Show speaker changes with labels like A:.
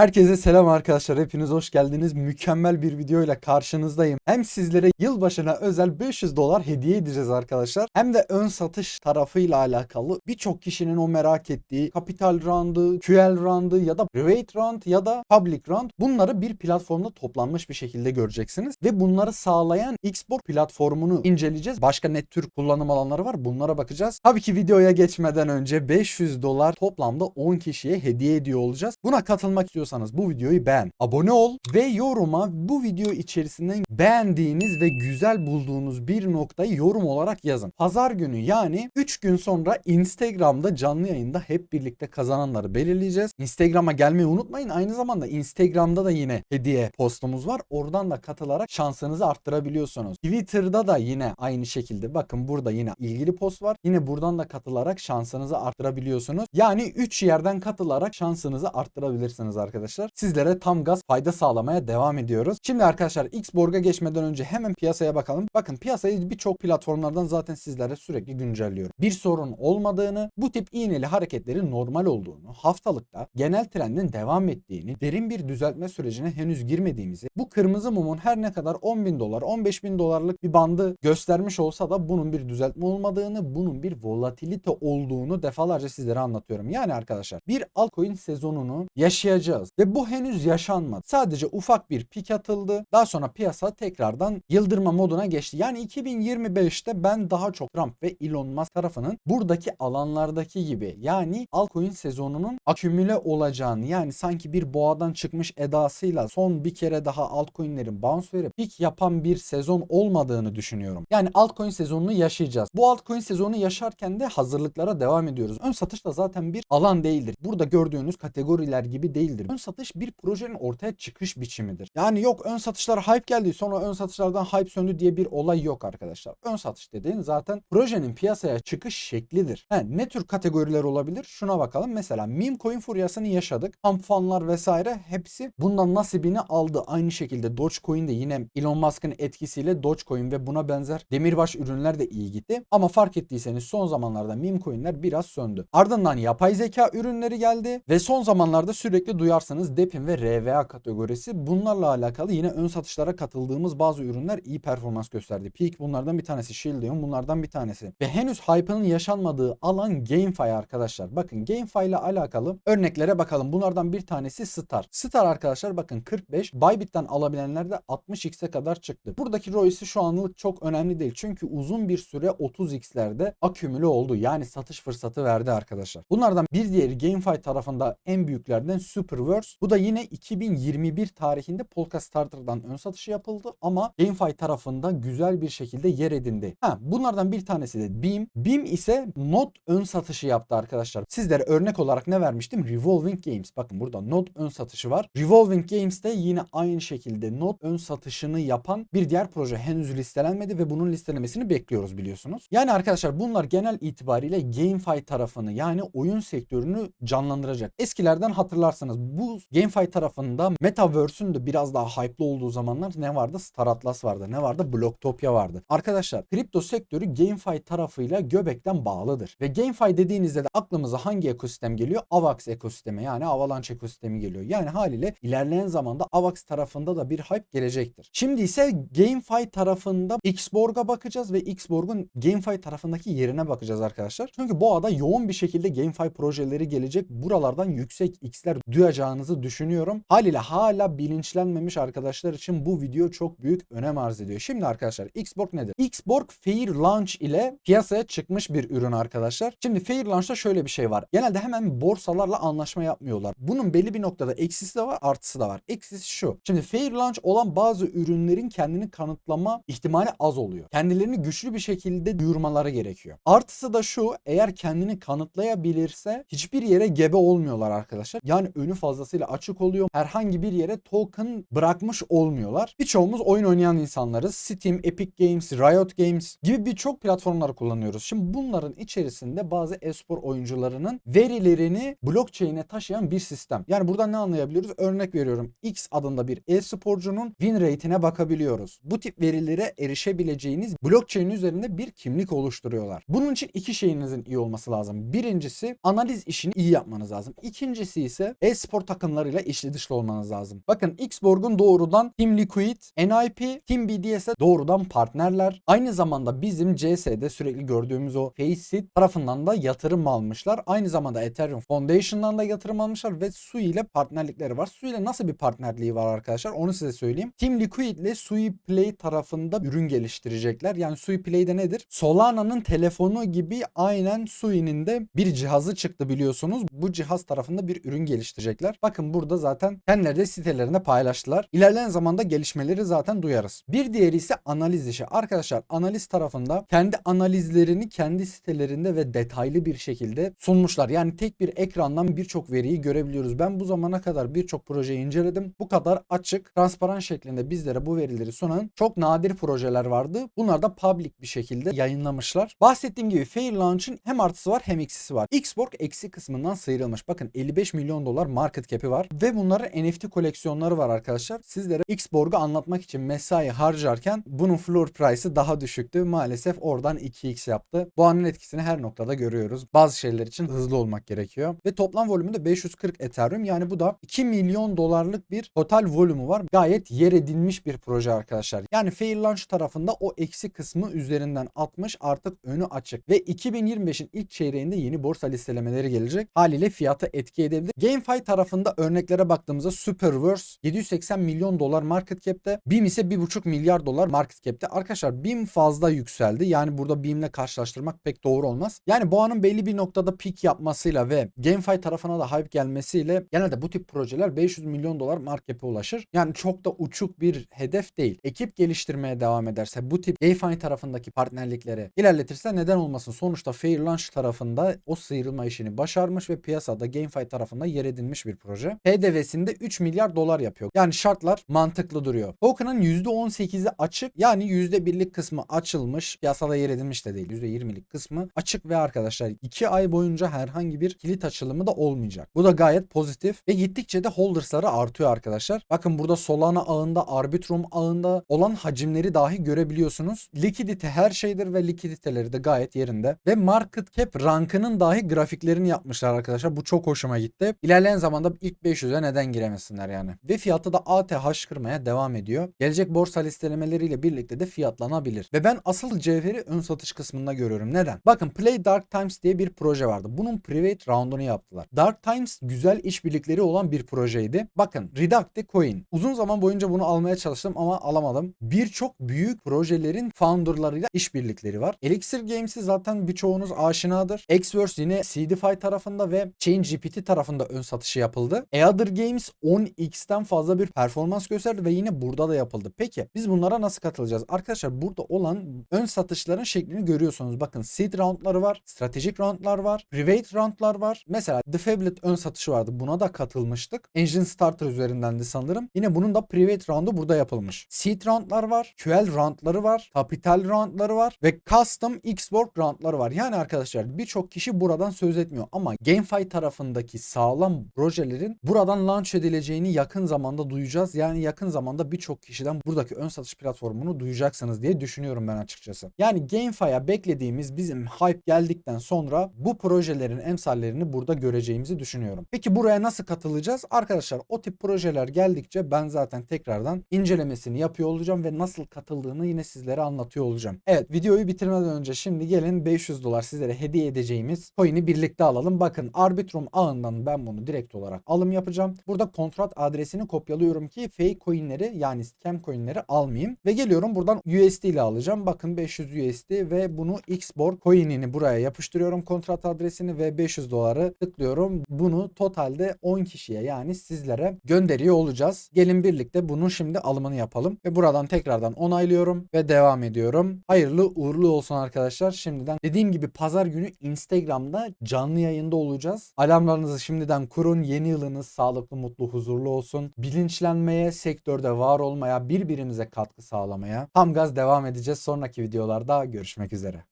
A: Herkese selam arkadaşlar. Hepiniz hoş geldiniz. Mükemmel bir video ile karşınızdayım. Hem sizlere yılbaşına özel 500 dolar hediye edeceğiz arkadaşlar. Hem de ön satış tarafıyla alakalı birçok kişinin o merak ettiği Capital Round'ı, QL Round'ı ya da Private Round ya da Public Round bunları bir platformda toplanmış bir şekilde göreceksiniz. Ve bunları sağlayan Xbox platformunu inceleyeceğiz. Başka ne tür kullanım alanları var bunlara bakacağız. Tabii ki videoya geçmeden önce 500 dolar toplamda 10 kişiye hediye ediyor olacağız. Buna katılmak istiyorsanız bu videoyu beğen, abone ol ve yoruma bu video içerisinden beğendiğiniz ve güzel bulduğunuz bir noktayı yorum olarak yazın. Pazar günü yani 3 gün sonra Instagram'da canlı yayında hep birlikte kazananları belirleyeceğiz. Instagram'a gelmeyi unutmayın. Aynı zamanda Instagram'da da yine hediye postumuz var. Oradan da katılarak şansınızı arttırabiliyorsunuz. Twitter'da da yine aynı şekilde bakın burada yine ilgili post var. Yine buradan da katılarak şansınızı arttırabiliyorsunuz. Yani 3 yerden katılarak şansınızı arttırabilirsiniz arkadaşlar. Sizlere tam gaz fayda sağlamaya devam ediyoruz. Şimdi arkadaşlar Xborg'a geçmeden önce hemen piyasaya bakalım. Bakın piyasayı birçok platformlardan zaten sizlere sürekli güncelliyorum. Bir sorun olmadığını, bu tip iğneli hareketlerin normal olduğunu, haftalıkta genel trendin devam ettiğini, derin bir düzeltme sürecine henüz girmediğimizi, bu kırmızı mumun her ne kadar 10 bin dolar, 15 bin dolarlık bir bandı göstermiş olsa da bunun bir düzeltme olmadığını, bunun bir volatilite olduğunu defalarca sizlere anlatıyorum. Yani arkadaşlar bir altcoin sezonunu yaşayacağız ve bu henüz yaşanmadı. Sadece ufak bir pik atıldı. Daha sonra piyasa tekrardan yıldırma moduna geçti. Yani 2025'te ben daha çok Trump ve Elon Musk tarafının buradaki alanlardaki gibi yani altcoin sezonunun akümüle olacağını yani sanki bir boğadan çıkmış edasıyla son bir kere daha altcoin'lerin bounce verip pik yapan bir sezon olmadığını düşünüyorum. Yani altcoin sezonunu yaşayacağız. Bu altcoin sezonu yaşarken de hazırlıklara devam ediyoruz. Ön satış da zaten bir alan değildir. Burada gördüğünüz kategoriler gibi değildir. Ön satış bir projenin ortaya çıkış biçimidir. Yani yok ön satışlar hype geldi sonra ön satışlardan hype söndü diye bir olay yok arkadaşlar. Ön satış dediğin zaten projenin piyasaya çıkış şeklidir. He, ne tür kategoriler olabilir? Şuna bakalım. Mesela meme coin furyasını yaşadık. Pump fanlar vesaire hepsi bundan nasibini aldı. Aynı şekilde Dogecoin de yine Elon Musk'ın etkisiyle Dogecoin ve buna benzer demirbaş ürünler de iyi gitti. Ama fark ettiyseniz son zamanlarda meme coinler biraz söndü. Ardından yapay zeka ürünleri geldi ve son zamanlarda sürekli duyarsınız Depin ve RVA kategorisi. Bunlarla alakalı yine ön satışlara katıldığımız bazı ürünler iyi performans gösterdi. Peak bunlardan bir tanesi, Shieldium bunlardan bir tanesi. Ve henüz hype'ının yaşanmadığı alan GameFi arkadaşlar. Bakın GameFi ile alakalı örneklere bakalım. Bunlardan bir tanesi Star. Star arkadaşlar bakın 45, Bybit'ten alabilenler de 60x'e kadar çıktı. Buradaki ROI'si şu anlık çok önemli değil. Çünkü uzun bir süre 30x'lerde akümüle oldu. Yani satış fırsatı verdi arkadaşlar. Bunlardan bir diğeri GameFi tarafında en büyüklerden Superverse. Bu da yine 2021 tarihinde Polka Starter'dan ön satışı yapıldı ama GameFi tarafında güzel bir şekilde yer edindi. Ha, bunlardan bir tanesi de Beam. Beam ise not ön satışı yaptı arkadaşlar. Sizlere örnek olarak ne vermiştim? Revolving Games. Bakın burada not ön satışı var. Revolving Games de yine aynı şekilde not ön satışını yapan bir diğer proje henüz listelenmedi ve bunun listelemesini bekliyoruz biliyorsunuz. Yani arkadaşlar bunlar genel itibariyle GameFi tarafını yani oyun sektörünü canlandıracak. Eskilerden hatırlarsanız bu GameFi tarafında Metaverse'ün de biraz daha hype'lı olduğu zamanlar ne vardı? Star Atlas vardı. Ne vardı? Blocktopia vardı. Arkadaşlar kripto sektörü GameFi tarafıyla göbekten bağlıdır. Ve GameFi dediğinizde de aklımıza hangi ekosistem geliyor? AVAX ekosistemi yani Avalanche ekosistemi geliyor. Yani haliyle ilerleyen zamanda AVAX tarafında da bir hype gelecektir. Şimdi ise GameFi tarafında Xborg'a bakacağız ve Xborg'un GameFi tarafındaki yerine bakacağız arkadaşlar. Çünkü bu ada yoğun bir şekilde GameFi projeleri gelecek. Buralardan yüksek X'ler duyacağınızı düşünüyorum. Haliyle hala bilinçlenmemiş arkadaşlar için bu video çok büyük önem arz ediyor. Şimdi arkadaşlar Xborg nedir? Xborg Fair Launch ile piyasaya çıkmış bir ürün arkadaşlar. Şimdi Fair Launch'ta şöyle bir şey var. Genelde hemen borsalarla anlaşma yapmıyorlar. Bunun belli bir noktada eksisi de var, artısı da var. Eksisi şu. Şimdi Fair Launch olan bazı ürünlerin kendini kanıtlama ihtimali az oluyor. Kendilerini güçlü bir şekilde duyurmaları gerekiyor. Artısı da şu. Eğer kendini kanıtlayabilirse hiçbir yere gebe olmuyorlar arkadaşlar. Yani önü fazlasıyla açık oluyor. Herhangi bir yere token bırakmış olmuyorlar. Birçoğumuz oyun oynayan insanlarız. Steam, Epic Games, Riot Games gibi birçok platformlar kullanıyoruz. Şimdi bunların içerisinde bazı espor oyuncularının verilerini blockchain'e taşıyan bir sistem. Yani buradan ne anlayabiliyoruz? Örnek veriyorum. X adında bir e-sporcunun win rate'ine bakabiliyoruz. Bu tip verilere erişebileceğiniz blockchain üzerinde bir kimlik oluşturuyorlar. Bunun için iki şeyinizin iyi olması lazım. Birincisi analiz işini iyi yapmanız lazım. İkincisi ise e-spor takımlarıyla içli dışlı olmanız lazım. Bakın Xborg'un doğrudan Team Liquid, NIP, Team BDS'e doğrudan partnerler. Aynı zamanda bizim CS'de sürekli gördüğümüz o Faceit tarafından da yatırım almışlar. Aynı zamanda Ethereum Foundation'dan da yatırım almışlar ve Sui ile partnerlikleri var. Sui ile nasıl bir partnerliği var arkadaşlar? Onu size söyleyeyim. Team Liquid ile Sui Play tarafında ürün geliştirecekler. Yani Sui Play'de nedir? Solana'nın telefonu gibi aynen Sui'nin de bir cihazı çıktı biliyorsunuz. Bu cihaz tarafında bir ürün geliştirecekler. Bakın burada zaten kendileri de sitelerinde paylaştılar. İlerleyen zamanda gelişmeleri zaten duyarız. Bir diğeri ise analiz işi. Arkadaşlar analiz tarafında kendi analizlerini kendi sitelerinde ve detaylı bir şekilde sunmuşlar. Yani tek bir ekrandan birçok veriyi görebiliyoruz. Ben bu zamana kadar birçok projeyi inceledim. Bu kadar açık, transparan şeklinde bizlere bu verileri sunan çok nadir projeler vardı. Bunlar da public bir şekilde yayınlamışlar. Bahsettiğim gibi Fair Launch'ın hem artısı var hem eksisi var. Xborg eksi kısmından sıyrılmış. Bakın 55 milyon dolar market cap'i var ve bunların NFT koleksiyonları var arkadaşlar. Sizlere Xborg'u anlatmak için mesai harcarken bunun floor price'ı daha düşüktü. Maalesef oradan 2x yaptı. Bu anın etkisini her noktada görüyoruz. Bazı şeyler için hızlı olmak gerekiyor. Ve toplam volümü de 540 Ethereum. Yani bu da 2 milyon dolarlık bir total volümü var. Gayet yer edilmiş bir proje arkadaşlar. Yani Fair Launch tarafında o eksi kısmı üzerinden atmış artık önü açık. Ve 2025'in ilk çeyreğinde yeni borsa listelemeleri gelecek. Haliyle fiyatı etki edebilir. GameFi tarafında örneklere baktığımızda Superverse 780 milyon dolar market cap'te. BIM ise 1,5 milyar dolar market cap'te. Arkadaşlar BIM fazla yükseldi. Yani burada BIM'le karşılaştırmak pek doğru olmaz. Yani boğanın belli bir noktada peak yapmasıyla ve GameFi tarafına da hype gelmesiyle genelde bu tip projeler 500 milyon dolar market ulaşır. Yani çok da uçuk bir hedef değil. Ekip geliştirmeye devam ederse bu tip GameFi tarafındaki partnerlikleri ilerletirse neden olmasın? Sonuçta Fair Launch tarafında o sıyrılma işini başarmış ve piyasada GameFi tarafında yer edilmiş bir proje. PDV'sinde 3 milyar dolar yapıyor. Yani şartlar mantıklı duruyor. Token'ın %18'i açık yani %1'lik kısmı açılmış. Piyasada yer edilmiş de değil. %20'lik kısmı açık ve arkadaşlar 2 ay boyunca herhangi bir kilit açılımı da olmayacak. Bu da gayet pozitif ve gittikçe de holdersları artıyor arkadaşlar. Bakın burada Solana ağında, Arbitrum ağında olan hacimleri dahi görebiliyorsunuz. Likidite her şeydir ve likiditeleri de gayet yerinde. Ve market cap rankının dahi grafiklerini yapmışlar arkadaşlar. Bu çok hoşuma gitti. İlerleyen zamanda ilk 500'e neden giremesinler yani. Ve fiyatı da ATH kırmaya devam ediyor. Gelecek borsa listelemeleriyle birlikte de fiyatlanabilir. Ve ben asıl cevheri ön satış kısmında görüyorum. Neden? Bakın Play Dark Times diye bir proje vardı. Bunun private round'unu yaptılar. Dark Times güzel işbirlikleri olan bir projeydi. Bakın Reducti Coin. Uzun zaman boyunca bunu almaya çalıştım ama alamadım. Birçok büyük projelerin founderlarıyla işbirlikleri var. Elixir Games'i zaten birçoğunuz aşinadır. Xverse yine CDFI tarafında ve ChainGPT tarafında ön satışı yapıldı. Eader Games 10x'ten fazla bir performans gösterdi ve yine burada da yapıldı. Peki biz bunlara nasıl katılacağız? Arkadaşlar burada olan ön satışların şeklini görüyorsunuz. Bakın seed roundları var, stratejik roundlar var, private roundlar var. Mesela The Fablet ön satışı vardı. Buna da katılmıştık. Engine Starter üzerindendi sanırım. Yine bunun da private roundu burada yapılmış. Seed roundlar var, QL roundları var, capital roundları var ve custom Xborg roundları var. Yani arkadaşlar birçok kişi buradan söz etmiyor ama GameFi tarafındaki sağlam projelerin buradan launch edileceğini yakın zamanda duyacağız. Yani yakın zamanda birçok kişiden buradaki ön satış platformunu duyacaksınız diye düşünüyorum ben açıkçası. Yani GameFi'ye beklediğimiz bizim hype geldikten sonra bu projelerin emsallerini burada göreceğimizi düşünüyorum. Peki buraya nasıl katılacağız? Arkadaşlar o tip projeler geldikçe ben zaten tekrardan incelemesini yapıyor olacağım ve nasıl katıldığını yine sizlere anlatıyor olacağım. Evet videoyu bitirmeden önce şimdi gelin 500 dolar sizlere hediye edeceğimiz coin'i birlikte alalım. Bakın Arbitrum ağından ben bunu direkt olarak alım yapacağım. Burada kontrat adresini kopyalıyorum ki fake coin'leri yani scam coin'leri almayayım. Ve geliyorum buradan USD ile alacağım. Bakın 500 USD ve bunu Xborg coin'ini buraya yapıştırıyorum kontrat adresini ve 500 doları tıklıyorum. Bunu totalde 10 kişiye yani sizlere gönderiyor olacağız. Gelin birlikte bunun şimdi alımını yapalım. Ve buradan tekrardan onaylıyorum ve devam ediyorum. Hayırlı uğurlu olsun arkadaşlar. Şimdiden dediğim gibi pazar günü Instagram'da canlı yayında olacağız. Alarmlarınızı şimdiden kurun. Yeni yılınız sağlıklı, mutlu, huzurlu olsun. Bilinçlenmeye, sektörde var olmaya, birbirimize katkı sağlamaya tam gaz devam edeceğiz. Sonraki videolarda görüşmek üzere.